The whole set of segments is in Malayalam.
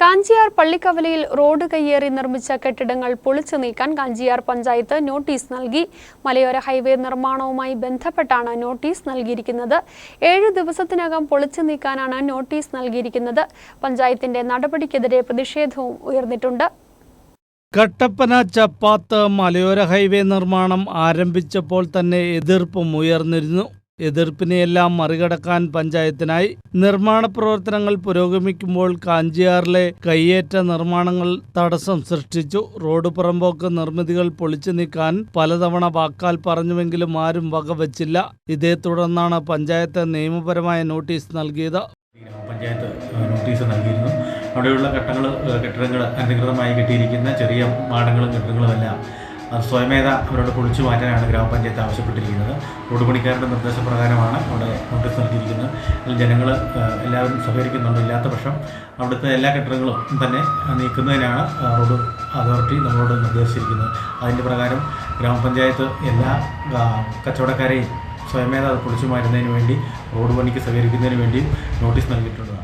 കാഞ്ചിയാർ പള്ളിക്കവലയിൽ റോഡ് കയ്യേറി നിർമ്മിച്ച കെട്ടിടങ്ങൾ പൊളിച്ചു നീക്കാൻ കാഞ്ചിയാർ പഞ്ചായത്ത് നോട്ടീസ് നൽകി. മലയോര ഹൈവേ നിർമ്മാണവുമായി ബന്ധപ്പെട്ടാണ് നോട്ടീസ് നൽകിയിരിക്കുന്നത്. ഏഴ് ദിവസത്തിനകം പൊളിച്ചു നീക്കാനാണ് നോട്ടീസ് നൽകിയിരിക്കുന്നത്. പഞ്ചായത്തിന്റെ നടപടിക്കെതിരെ പ്രതിഷേധവും ഉയർന്നിട്ടുണ്ട്. കട്ടപ്പന ചപ്പാത്ത് മലയോര ഹൈവേ നിർമ്മാണം ആരംഭിച്ചപ്പോൾ തന്നെ എതിർപ്പും ഉയർന്നിരുന്നു. എതിർപ്പിനെയെല്ലാം മറികടക്കാൻ പഞ്ചായത്തിനായി നിർമ്മാണ പ്രവർത്തനങ്ങൾ പുരോഗമിക്കുമ്പോൾ കാഞ്ചിയാറിലെ കയ്യേറ്റ നിർമ്മാണങ്ങൾ തടസ്സം സൃഷ്ടിച്ചു. റോഡ് പുറമ്പോക്ക് നിർമ്മിതികൾ പൊളിച്ചു നീക്കാൻ പലതവണ വാക്കാൽ പറഞ്ഞുവെങ്കിലും ആരും വകവച്ചില്ല. ഇതേ തുടർന്നാണ് പഞ്ചായത്ത് നിയമപരമായ നോട്ടീസ് നൽകിയത്. ഗ്രാമപഞ്ചായത്ത് നോട്ടീസ് നൽകിയിരുന്നു. അവിടെയുള്ള കെട്ടങ്ങൾ കെട്ടിടങ്ങൾ അനധികൃതമായി കെട്ടിയിരിക്കുന്ന ചെറിയ മാടങ്ങളും കെട്ടിടങ്ങളുമെല്ലാം സ്വയമേധ അവരോട് പൊളിച്ചു മാറ്റാനാണ് ഗ്രാമപഞ്ചായത്ത് ആവശ്യപ്പെട്ടിരിക്കുന്നത്. റോഡ് പണിക്കാരുടെ നിർദ്ദേശപ്രകാരമാണ് അവിടെ നോട്ടീസ് നൽകിയിരിക്കുന്നത്. ജനങ്ങൾ എല്ലാവരും സഹകരിക്കുന്നുണ്ട് ഇല്ലാത്ത പക്ഷം അവിടുത്തെ എല്ലാ കെട്ടിടങ്ങളും തന്നെ നീക്കുന്നതിനാണ് റോഡ് അതോറിറ്റി നമ്മളോട് നിർദ്ദേശിച്ചിരിക്കുന്നത്. അതിന്റെ പ്രകാരം ഗ്രാമപഞ്ചായത്ത് എല്ലാ കച്ചവടക്കാരെയും സ്വയമേധ അത് പൊളിച്ചു മാറ്റുന്നതിന് വേണ്ടി റോഡ് പണിക്ക് സഹകരിക്കുന്നതിന് വേണ്ടി നോട്ടീസ് നൽകിയിട്ടുള്ളതാണ്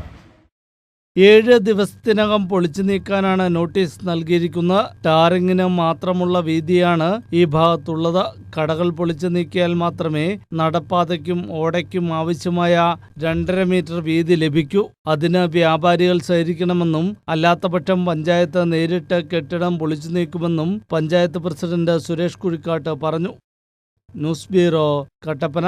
ഏഴ് ദിവസത്തിനകം പൊളിച്ചു നീക്കാനാണ് നോട്ടീസ് നൽകിയിരിക്കുന്നത്. ടാറിങ്ങിന് മാത്രമുള്ള വീതിയാണ് ഈ ഭാഗത്തുള്ളത്. കടകൾ പൊളിച്ചു നീക്കിയാൽ മാത്രമേ നടപ്പാതയ്ക്കും ഓടയ്ക്കും ആവശ്യമായ രണ്ടര മീറ്റർ വീതി ലഭിക്കൂ. അതിന് വ്യാപാരികൾ സഹകരിക്കണമെന്നും അല്ലാത്തപക്ഷം പഞ്ചായത്ത് നേരിട്ട് കെട്ടിടം പൊളിച്ചു നീക്കുമെന്നും പഞ്ചായത്ത് പ്രസിഡന്റ് സുരേഷ് കുഴിക്കാട്ട് പറഞ്ഞു. News bureau Kattappana.